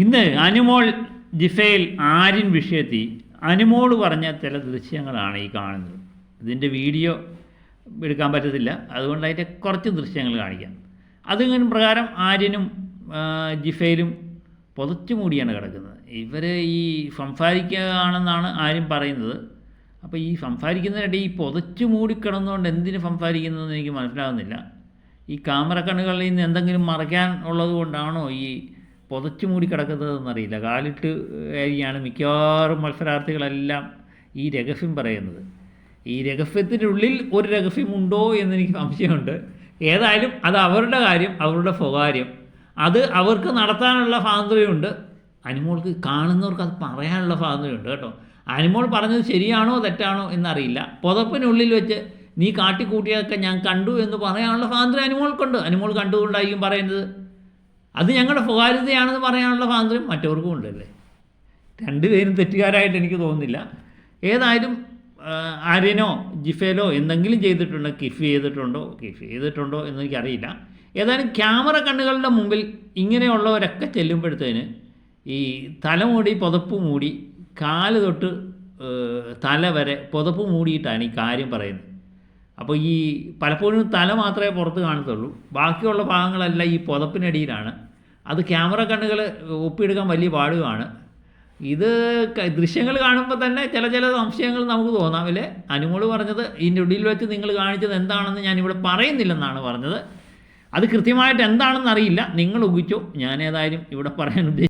ഇന്ന് അനുമോൾ ജിഫയിൽ ആര്യൻ വിഷയത്തിൽ അനുമോൾ പറഞ്ഞ ചില ദൃശ്യങ്ങളാണ് ഈ കാണുന്നത്. ഇതിന്റെ വീഡിയോ എടുക്കാൻ പറ്റത്തില്ല. അതുകൊണ്ട് അതിന്റെ കുറച്ച് ദൃശ്യങ്ങൾ കാണിക്കാം. അതിങ്ങനെ പ്രകാരം ആര്യനും ജിഫയിലും പുതച്ചു മൂടിയാണ് കിടക്കുന്നത്. ഇവർ ഈ സംസാരിക്കുകയാണെന്നാണ് ആര്യം പറയുന്നത്. അപ്പോൾ ഈ സംസാരിക്കുന്നതിനിടെ ഈ പുതച്ചു മൂടി കിടന്നുകൊണ്ട് എന്തിന് സംസാരിക്കുന്നതെന്ന് എനിക്ക് മനസ്സിലാകുന്നില്ല ഈ ക്യാമറ കണ്ണുകളിൽ നിന്ന് എന്തെങ്കിലും മറയ്ക്കാൻ ഉള്ളത് കൊണ്ടാണോ ഈ പുതച്ചു മൂടി കിടക്കുന്നതെന്നറിയില്ല. കാലിട്ട് ആയിരിക്കാണ് മിക്കവാറും മത്സരാർത്ഥികളെല്ലാം ഈ രഹസ്യം പറയുന്നത്. ഈ രഹസ്യത്തിന്റെ ഉള്ളിൽ ഒരു രഹസ്യമുണ്ടോ എന്നെനിക്ക് സംശയമുണ്ട്. ഏതായാലും അത് അവരുടെ കാര്യം അവരുടെ സ്വകാര്യം. അത് അവർക്ക് നടത്താനുള്ള സ്വാതന്ത്ര്യമുണ്ട്. അനിമോൾക്ക് കാണുന്നവർക്ക് അത് പറയാനുള്ള സ്വാതന്ത്ര്യമുണ്ട് കേട്ടോ. അനിമോൾ പറഞ്ഞത് ശരിയാണോ തെറ്റാണോ എന്നറിയില്ല. പുതപ്പിനുള്ളിൽ വെച്ച് നീ കാട്ടിക്കൂട്ടിയൊക്കെ ഞാൻ കണ്ടു എന്ന് പറയാനുള്ള സ്വാതന്ത്ര്യം അനിമോൾക്കുണ്ട്. അനിമോൾ കണ്ടുകൊണ്ടായിരിക്കും പറയുന്നത്. അത് ഞങ്ങളുടെ സ്വകാര്യതയാണെന്ന് പറയാനുള്ള സ്വാതന്ത്ര്യം മറ്റവർക്കും ഉണ്ടല്ലേ? രണ്ടുപേരും തെറ്റുകാരായിട്ട് എനിക്ക് തോന്നുന്നില്ല. ഏതായാലും ആര്യനോ ജിഫേലോ എന്തെങ്കിലും ചെയ്തിട്ടുണ്ടോ കിഫ് ചെയ്തിട്ടുണ്ടോ കിഫ് ചെയ്തിട്ടുണ്ടോ എന്ന് എനിക്കറിയില്ല. ഏതായാലും ക്യാമറ കണ്ണുകളുടെ മുമ്പിൽ ഇങ്ങനെയുള്ളവരൊക്കെ ചെല്ലുമ്പോഴത്തേന് ഈ തലമൂടി പുതപ്പ് മൂടി കാൽ തൊട്ട് തല വരെ പുതപ്പ് മൂടിയിട്ടാണ് ഈ കാര്യം പറയുന്നത്. അപ്പോൾ ഈ പലപ്പോഴും തല മാത്രമേ പുറത്ത് കാണത്തുള്ളൂ. ബാക്കിയുള്ള ഭാഗങ്ങളെല്ലാം ഈ പുതപ്പിനടിയിലാണ്. അത് ക്യാമറ കണ്ണുകൾ ഒപ്പിയെടുക്കാൻ വലിയ പാടുമാണ് ഇത് ദൃശ്യങ്ങൾ കാണുമ്പോൾ തന്നെ ചില ചില സംശയങ്ങൾ നമുക്ക് തോന്നാം. അല്ലേ? അനുമോൾ പറഞ്ഞത് ഇതിന്റെ ഉള്ളിൽ വെച്ച് നിങ്ങൾ കാണിച്ചത് എന്താണെന്ന് ഞാനിവിടെ പറയുന്നില്ലെന്നാണ് പറഞ്ഞത്. അത് കൃത്യമായിട്ട് എന്താണെന്ന് അറിയില്ല നിങ്ങൾ ഊഹിച്ചോ. ഞാൻ ഏതായാലും ഇവിടെ പറയാൻ ഉദ്ദേശിച്ചത്